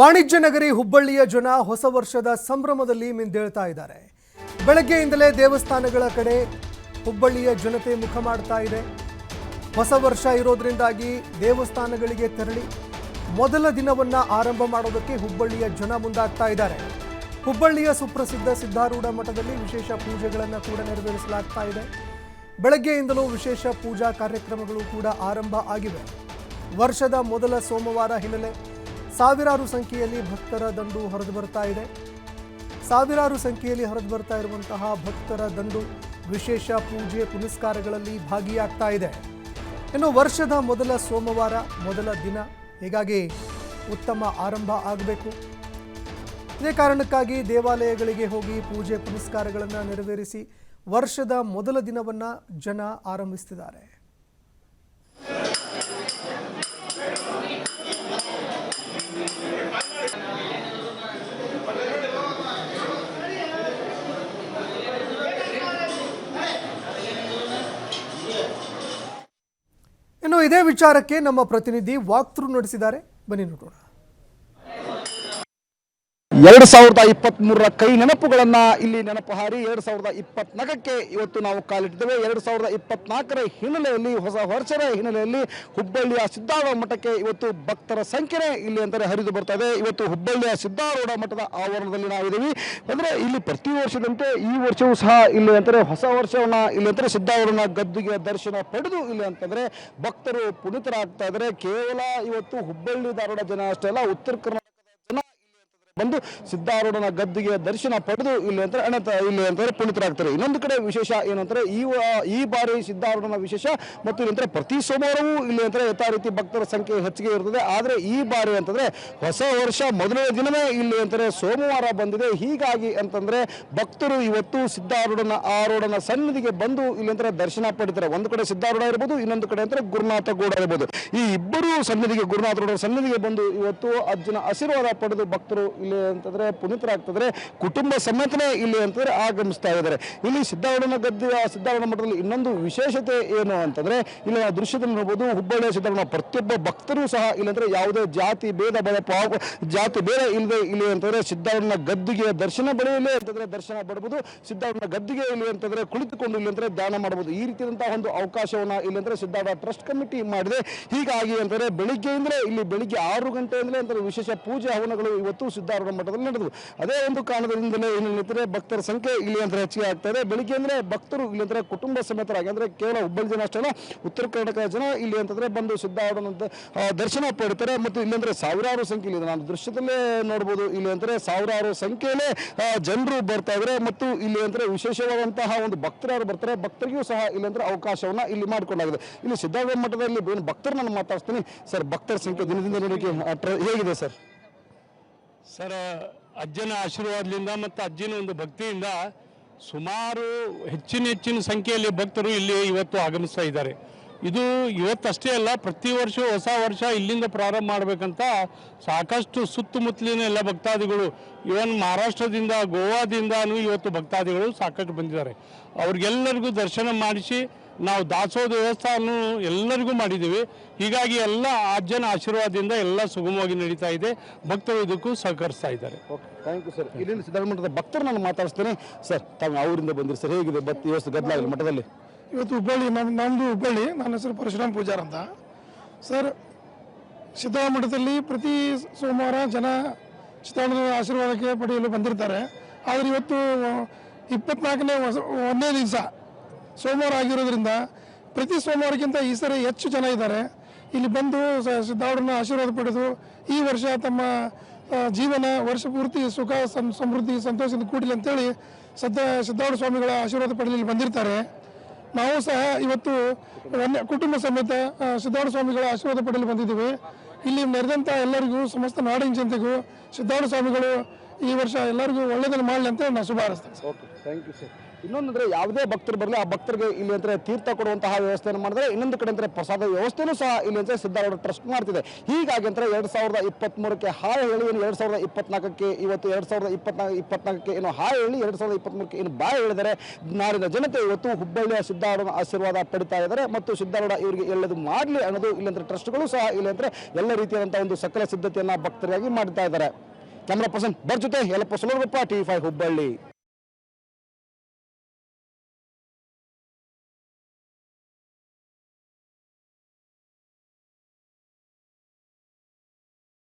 ವಾಣಿಜ್ಯ ನಗರಿ ಹುಬ್ಬಳ್ಳಿಯ ಜನ ಹೊಸ ವರ್ಷದ ಸಂಭ್ರಮದಲ್ಲಿ ಮಿಂದೇಳ್ತಾ ಇದ್ದಾರೆ. ಬೆಳಗ್ಗೆಯಿಂದಲೇ ದೇವಸ್ಥಾನಗಳ ಕಡೆ ಹುಬ್ಬಳ್ಳಿಯ ಜನತೆ ಮುಖ ಮಾಡ್ತಾ ಇದೆ. ಹೊಸ ವರ್ಷ ಇರೋದ್ರಿಂದಾಗಿ ದೇವಸ್ಥಾನಗಳಿಗೆ ತೆರಳಿ ಮೊದಲ ದಿನವನ್ನ ಆರಂಭ ಮಾಡೋದಕ್ಕೆ ಹುಬ್ಬಳ್ಳಿಯ ಜನ ಮುಂದಾಗ್ತಾ ಇದ್ದಾರೆ. ಹುಬ್ಬಳ್ಳಿಯ ಸುಪ್ರಸಿದ್ಧ ಸಿದ್ಧಾರೂಢ ಮಠದಲ್ಲಿ ವಿಶೇಷ ಪೂಜೆಗಳನ್ನು ಕೂಡ ನೆರವೇರಿಸಲಾಗ್ತಾ ಇದೆ. ಬೆಳಗ್ಗೆಯಿಂದಲೂ ವಿಶೇಷ ಪೂಜಾ ಕಾರ್ಯಕ್ರಮಗಳು ಕೂಡ ಆರಂಭ ಆಗಿವೆ. ವರ್ಷದ ಮೊದಲ ಸೋಮವಾರ ಹಿನ್ನೆಲೆ ಸಾವಿರಾರು ಸಂಖ್ಯೆಯಲ್ಲಿ ಭಕ್ತರ ದಂಡು ಹೊರದು ಬರ್ತಾ ಇದೆ. ಸಾವಿರಾರು ಸಂಖ್ಯೆಯಲ್ಲಿ ಹೊರದು ಬರ್ತಾ ಇರುವಂತಹ ಭಕ್ತರ ದಂಡು ವಿಶೇಷ ಪೂಜೆ ಪುನಸ್ಕಾರಗಳಲ್ಲಿ ಭಾಗಿಯಾಗ್ತಾ ಇದೆ. ಇನ್ನು ವರ್ಷದ ಮೊದಲ ಸೋಮವಾರ, ಮೊದಲ ದಿನ ಹೀಗಾಗಿ ಉತ್ತಮ ಆರಂಭ ಆಗಬೇಕು. ಇದೇ ಕಾರಣಕ್ಕಾಗಿ ದೇವಾಲಯಗಳಿಗೆ ಹೋಗಿ ಪೂಜೆ ಪುನಸ್ಕಾರಗಳನ್ನು ನೆರವೇರಿಸಿ ವರ್ಷದ ಮೊದಲ ದಿನವನ್ನು ಜನ ಆರಂಭಿಸ್ತಿದ್ದಾರೆ. ಇದೇ ವಿಚಾರಕ್ಕೆ ನಮ್ಮ ಪ್ರತಿನಿಧಿ ವಾಕ್ಥ್ರೂ ನಡೆಸಿದ್ದಾರೆ. ಬನ್ನಿ ನೋಡೋಣ. ಎರಡು ಸಾವಿರದ ಇಪ್ಪತ್ತ್ ಮೂರರ ಕೈ ನೆನಪುಗಳನ್ನ ಇಲ್ಲಿ ನೆನಪು ಹಾರಿ, ಎರಡು ಸಾವಿರದ ಇಪ್ಪತ್ನಾಲ್ಕಕ್ಕೆ ಇವತ್ತು ನಾವು ಕಾಲಿಟ್ಟಿದ್ದೇವೆ. ಎರಡು ಸಾವಿರದ ಇಪ್ಪತ್ನಾಲ್ಕರ ಹಿನ್ನೆಲೆಯಲ್ಲಿ, ಹೊಸ ವರ್ಷದ ಹಿನ್ನೆಲೆಯಲ್ಲಿ ಹುಬ್ಬಳ್ಳಿಯ ಸಿದ್ಧಾರೂಢ ಮಠಕ್ಕೆ ಇವತ್ತು ಭಕ್ತರ ಸಂಖ್ಯೆ ಇಲ್ಲಿ ಅಂತಾರೆ ಹರಿದು ಬರ್ತಾ ಇದೆ. ಇವತ್ತು ಹುಬ್ಬಳ್ಳಿಯ ಸಿದ್ಧಾರೂಢ ಮಠದ ಆವರಣದಲ್ಲಿ ನಾವಿದ್ದೀವಿ. ಅಂದ್ರೆ ಇಲ್ಲಿ ಪ್ರತಿ ವರ್ಷದಂತೆ ಈ ವರ್ಷವೂ ಸಹ ಇಲ್ಲಿ ಅಂತಾರೆ ಹೊಸ ವರ್ಷವನ್ನ ಇಲ್ಲಿ ಅಂತಾರೆ ಸಿದ್ಧಾರೂಢನ ಗದ್ದುಗೆ ದರ್ಶನ ಪಡೆದು ಇಲ್ಲಿ ಅಂತಂದ್ರೆ ಭಕ್ತರು ಪುನೀತರಾಗ್ತಾ ಇದ್ದಾರೆ. ಕೇವಲ ಇವತ್ತು ಹುಬ್ಬಳ್ಳಿ ಧಾರವಾಡ ಜನ ಅಷ್ಟೇ ಅಲ್ಲ, ಉತ್ತರ ಕರ್ನಾಟಕದ ಜನ ಬಂದು ಸಿದ್ಧಾರೂಢನ ಗದ್ದಿಗೆ ದರ್ಶನ ಪಡೆದು ಇಲ್ಲಿ ಅಣತ ಇಲ್ಲಿ ಅಂತಾರೆ ಪುನೀತರಾಗ್ತಾರೆ. ಇನ್ನೊಂದು ಕಡೆ ವಿಶೇಷ ಏನಂತಾರೆ ಈ ಈ ಬಾರಿ ಸಿದ್ಧಾರೂಢನ ವಿಶೇಷ ಮತ್ತು ಇಲ್ಲಿ ಪ್ರತಿ ಸೋಮವಾರವೂ ಇಲ್ಲಿ ಅಂತಾರೆ ಯಥಾ ರೀತಿ ಭಕ್ತರ ಸಂಖ್ಯೆ ಹೆಚ್ಚಿಗೆ ಇರ್ತದೆ. ಆದರೆ ಈ ಬಾರಿ ಅಂತಂದ್ರೆ ಹೊಸ ವರ್ಷ ಮೊದಲನೇ ದಿನವೇ ಇಲ್ಲಿ ಅಂತಾರೆ ಸೋಮವಾರ ಬಂದಿದೆ. ಹೀಗಾಗಿ ಅಂತಂದ್ರೆ ಭಕ್ತರು ಇವತ್ತು ಸಿದ್ಧಾರೂಢನ ಆರೂಢನ ಸನ್ನಿಧಿಗೆ ಬಂದು ಇಲ್ಲಿ ಅಂತಾರೆ ದರ್ಶನ ಪಡಿತಾರೆ. ಒಂದು ಕಡೆ ಸಿದ್ಧಾರೂಢ ಇರ್ಬೋದು, ಇನ್ನೊಂದು ಕಡೆ ಅಂತಾರೆ ಗುರುನಾಥ ಗೌಡ ಇರ್ಬೋದು. ಈ ಇಬ್ಬರು ಸನ್ನಿಧಿಗೆ ಗುರುನಾಥ ಗೌಡರ ಸನ್ನಿಧಿಗೆ ಬಂದು ಇವತ್ತು ಅಜ್ಜನ ಆಶೀರ್ವಾದ ಪಡೆದು ಭಕ್ತರು ಅಂತಂದ್ರೆ ಪುನೀತರಾಗ್ತದ್ರೆ ಕುಟುಂಬ ಸಮೇತನೇ ಇಲ್ಲಿ ಅಂತಂದ್ರೆ ಆಗಮಿಸ್ತಾ ಇದ್ದಾರೆ. ಇಲ್ಲಿ ಸಿದ್ಧಾರೂಢನ ಗದ್ದೆ ಸಿದ್ಧಾರೂಢ ಮಠದಲ್ಲಿ ಇನ್ನೊಂದು ವಿಶೇಷತೆ ಏನು ಅಂತಂದ್ರೆ ಇಲ್ಲಿ ಆ ದೃಶ್ಯದಲ್ಲಿ ನೋಡಬಹುದು ಹುಬ್ಬಳ್ಳಿಯ ಸಿದ್ಧಾರೂಢ ಪ್ರತಿಯೊಬ್ಬ ಭಕ್ತರು ಸಹ ಇಲ್ಲಿ ಅಂದ್ರೆ ಯಾವುದೇ ಜಾತಿ ಭೇದ ಬಲ ಪಾವ- ಜಾತಿ ಭೇದ ಇಲ್ಲದೆ ಇಲ್ಲಿ ಅಂತಂದ್ರೆ ಸಿದ್ಧಾರೂಢನ ಗದ್ದಿಗೆ ದರ್ಶನ ಪಡೆಯಲಿ ಅಂತಂದ್ರೆ ದರ್ಶನ ಪಡಬಹುದು ಸಿದ್ಧಾರೂಢನ ಗದ್ದಿಗೆ ಇಲ್ಲಿ ಅಂತಂದ್ರೆ ಕುಳಿತುಕೊಂಡು ಇಲ್ಲಿ ಅಂದ್ರೆ ದಾನ ಮಾಡಬಹುದು ಈ ರೀತಿಯಾದಂತಹ ಒಂದು ಅವಕಾಶವನ್ನ ಇಲ್ಲಿ ಅಂದ್ರೆ ಟ್ರಸ್ಟ್ ಕಮಿಟಿ ಮಾಡಿದೆ. ಹೀಗಾಗಿ ಅಂತಂದ್ರೆ ಬೆಳಿಗ್ಗೆಯಿಂದಲೇ ಇಲ್ಲಿ ಬೆಳಿಗ್ಗೆ ಆರು ಗಂಟೆಯಿಂದಲೇ ಅಂದ್ರೆ ವಿಶೇಷ ಪೂಜೆ ಹವನಗಳು ಇವತ್ತು ಸಿದ್ಧಾರೂಢ ಮಠದಲ್ಲಿ ನಡೆದವು. ಅದೇ ಒಂದು ಕಾರಣದಿಂದಲೇ ಏನಿದ್ರೆ ಭಕ್ತರ ಸಂಖ್ಯೆ ಇಲ್ಲಿ ಅಂತ ಹೆಚ್ಚಿಗೆ ಆಗ್ತಾ ಇದೆ ಬೆಳಿಗ್ಗೆ ಅಂದರೆ ಭಕ್ತರು ಇಲ್ಲಿ ಅಂದರೆ ಕುಟುಂಬ ಸಮೇತರಾಗಿ ಅಂದರೆ ಕೇವಲ ಹುಬ್ಬಳ್ಳಿ ಜನ ಅಷ್ಟೇ ಅಲ್ಲ ಉತ್ತರ ಕರ್ನಾಟಕದ ಜನ ಇಲ್ಲಿ ಅಂತಂದರೆ ಬಂದು ಆ, ದರ್ಶನ ಪಡ್ತಾರೆ. ಮತ್ತು ಇಲ್ಲಿ ಅಂದರೆ ಸಾವಿರಾರು ಸಂಖ್ಯೆಯಲ್ಲಿ ಇದೆ. ನಾನು ದೃಶ್ಯದಲ್ಲೇ ನೋಡ್ಬೋದು ಇಲ್ಲಿ ಅಂದರೆ ಸಾವಿರಾರು ಸಂಖ್ಯೆಯಲ್ಲೇ ಜನರು ಬರ್ತಾ ಇದ್ದಾರೆ ಮತ್ತು ಇಲ್ಲಿ ಅಂದರೆ ವಿಶೇಷವಾದಂತಹ ಒಂದು ಭಕ್ತರು ಬರ್ತಾರೆ ಭಕ್ತರಿಗೂ ಸಹ ಇಲ್ಲಿ ಅವಕಾಶವನ್ನು ಅವಕಾಶವನ್ನ ಇಲ್ಲಿ ಮಾಡಿಕೊಂಡಾಗಿದೆ ಇಲ್ಲಿ ಸಿದ್ಧಾರೂಢ ಮಠದಲ್ಲಿ ಏನು ಭಕ್ತರನ್ನ ನಾನು ಮಾತಾಡ್ತೀನಿ ಸರ್ ಭಕ್ತರ ಸಂಖ್ಯೆ ದಿನದಿಂದ ದಿನಕ್ಕೆ ಹೇಗಿದೆ ಸರ್? ಸರ್, ಅಜ್ಜನ ಆಶೀರ್ವಾದದಿಂದ ಮತ್ತು ಅಜ್ಜಿನ ಒಂದು ಭಕ್ತಿಯಿಂದ ಸುಮಾರು ಹೆಚ್ಚಿನ ಹೆಚ್ಚಿನ ಸಂಖ್ಯೆಯಲ್ಲಿ ಭಕ್ತರು ಇಲ್ಲಿ ಇವತ್ತು ಆಗಮಿಸ್ತಾ ಇದ್ದಾರೆ. ಇದು ಇವತ್ತಷ್ಟೇ ಅಲ್ಲ, ಪ್ರತಿ ವರ್ಷ ಹೊಸ ವರ್ಷ ಇಲ್ಲಿಂದ ಪ್ರಾರಂಭ ಮಾಡಬೇಕಂತ ಸಾಕಷ್ಟು ಸುತ್ತಮುತ್ತಲಿನ ಎಲ್ಲ ಭಕ್ತಾದಿಗಳು ಇವನ್ ಮಹಾರಾಷ್ಟ್ರದಿಂದ, ಗೋವಾದಿಂದನೂ ಇವತ್ತು ಭಕ್ತಾದಿಗಳು ಸಾಕಷ್ಟು ಬಂದಿದ್ದಾರೆ. ಅವ್ರಿಗೆಲ್ಲರಿಗೂ ದರ್ಶನ ಮಾಡಿಸಿ, ನಾವು ದಾಸೋಹ ವ್ಯವಸ್ಥೆಯನ್ನು ಎಲ್ಲರಿಗೂ ಮಾಡಿದ್ದೀವಿ. ಹೀಗಾಗಿ ಎಲ್ಲ ಅಜ್ಜನ ಆಶೀರ್ವಾದದಿಂದ ಎಲ್ಲ ಸುಗಮವಾಗಿ ನಡೀತಾ ಇದೆ. ಭಕ್ತರು ಇದಕ್ಕೂ ಸಹಕರಿಸ್ತಾ ಇದ್ದಾರೆ. ಓಕೆ ಥ್ಯಾಂಕ್ ಯು ಸರ್ ಇಲ್ಲಿನ ಸಿದ್ಧಾರೂಢ ಮಠದ ಭಕ್ತರು ನಾನು ಮಾತಾಡಿಸ್ತೇನೆ. ಸರ್ ತಾವು ಅವರಿಂದ ಬಂದಿರಿ ಸರ್ ಹೇಗಿದೆ ಬತ್ತಿ ಇವತ್ತು ಗದ್ದಲಾಗಲಿ ಮಠದಲ್ಲಿ? ಇವತ್ತು ಹುಬ್ಬಳ್ಳಿ ನಮ್ಮ ನಮ್ಮದು ಹುಬ್ಬಳ್ಳಿ, ನನ್ನ ಹೆಸರು ಪರಶುರಾಮ್ ಪೂಜಾರ್ ಅಂತ. ಸರ್ ಸಿದ್ಧಾಮಠದಲ್ಲಿ ಪ್ರತಿ ಸೋಮವಾರ ಜನ ಸಿದ್ಧಾಮಠದ ಆಶೀರ್ವಾದಕ್ಕೆ ಪಡೆಯಲು ಬಂದಿರ್ತಾರೆ. ಆದರೆ ಇವತ್ತು ಇಪ್ಪತ್ನಾಲ್ಕನೇ ಹೊಸ ಒಂದನೇ ದಿವಸ ಸೋಮವಾರ ಆಗಿರೋದ್ರಿಂದ ಪ್ರತಿ ಸೋಮವಾರಕ್ಕಿಂತ ಈ ಸರಿ ಹೆಚ್ಚು ಜನ ಇದ್ದಾರೆ. ಇಲ್ಲಿ ಬಂದು ಸಿದ್ಧಾರೂಢನ ಆಶೀರ್ವಾದ ಪಡೆದು ಈ ವರ್ಷ ತಮ್ಮ ಜೀವನ ವರ್ಷ ಪೂರ್ತಿ ಸುಖ ಸಮೃದ್ಧಿ, ಸಂತೋಷದಿಂದ ಕೂಡಲಿ ಅಂತೇಳಿ ಸದ್ದ ಸಿದ್ಧಾರೂಢ ಸ್ವಾಮಿಗಳ ಆಶೀರ್ವಾದ ಪಡೆಯಲು ಬಂದಿರ್ತಾರೆ. ನಾವು ಸಹ ಇವತ್ತು ವನ್ಯ ಕುಟುಂಬ ಸಮೇತ ಸಿದ್ಧಾರ್ಥ ಸ್ವಾಮಿಗಳ ಆಶೀರ್ವಾದ ಪಡೆಯಲು ಬಂದಿದ್ದೀವಿ. ಇಲ್ಲಿ ನೆರೆದಂಥ ಎಲ್ಲರಿಗೂ, ಸಮಸ್ತ ನಾಡಿನ ಜನತೆಗೂ ಸಿದ್ಧಾರ್ಥ ಸ್ವಾಮಿಗಳು ಈ ವರ್ಷ ಎಲ್ಲರಿಗೂ ಒಳ್ಳೆಯದನ್ನು ಮಾಡಲಿ ಅಂತ ನಾನು ಶುಭ ಹಾರೈಸ್ತೇನೆ ಓಕೆ ಥ್ಯಾಂಕ್ ಯು ಸರ್ ಇನ್ನೊಂದಂದ್ರೆ ಯಾವುದೇ ಭಕ್ತರು ಬರಲಿ, ಆ ಭಕ್ತರಿಗೆ ಇಲ್ಲಿ ಅಂದ್ರೆ ತೀರ್ಥ ಕೊಡುವಂತಹ ವ್ಯವಸ್ಥೆಯನ್ನು ಮಾಡಿದ್ರೆ ಇನ್ನೊಂದು ಕಡೆ ಅಂದ್ರೆ ಪ್ರಸಾದ ವ್ಯವಸ್ಥೆನೂ ಸಹ ಇಲ್ಲಿ ಅಂದರೆ ಸಿದ್ದಾರೂಢ ಟ್ರಸ್ಟ್ ಮಾಡ್ತಿದೆ. ಹೀಗಾಗಿ ಅಂದ್ರೆ ಎರಡು ಸಾವಿರದ ಇಪ್ಪತ್ಮೂರಕ್ಕೆ ಹಾಯ್ ಹೇಳಿ ಏನು ಎರಡು ಸಾವಿರದ ಇಪ್ಪತ್ನಾಲ್ಕಕ್ಕೆ ಇವತ್ತು ಎರಡ್ ಸಾವಿರದ ಇಪ್ಪತ್ನಾಲ್ಕು ಇಪ್ಪತ್ನಾಲ್ಕಕ್ಕೆ ಏನು ಹಾಯ್ ಹೇಳಿ ಎರಡು ಸಾವಿರದ ಇಪ್ಪತ್ಮೂರಕ್ಕೆ ಏನು ಬಾಯ್ ಹೇಳಿದರೆ ನಾಡಿನ ಜನತೆ ಇವತ್ತು ಹುಬ್ಬಳ್ಳಿಯ ಸಿದ್ದಾರೂಢನ ಆಶೀರ್ವಾದ ಪಡಿತಾ ಇದ್ದಾರೆ ಮತ್ತು ಸಿದ್ಧಾರೂಢ ಇವರಿಗೆ ಎಲ್ಲದು ಮಾಡಲಿ ಅನ್ನೋದು ಇಲ್ಲಂದರೆ ಟ್ರಸ್ಟ್ಗಳು ಸಹ ಇಲ್ಲಿ ಅಂದರೆ ಎಲ್ಲ ರೀತಿಯಾದಂಥ ಒಂದು ಸಕಲ ಸಿದ್ಧತೆಯನ್ನ ಭಕ್ತರಿಗಾಗಿ ಮಾಡ್ತಾ ಇದ್ದಾರೆ. ಕ್ಯಾಮ್ರಾ ಪರ್ಸನ್ ಬರ್ ಜೊತೆ ಎಲ್ಲಪ್ಪ ಸುಲಭಪ್ಪ ಟಿ ಫೈ ಹುಬ್ಬಳ್ಳಿ.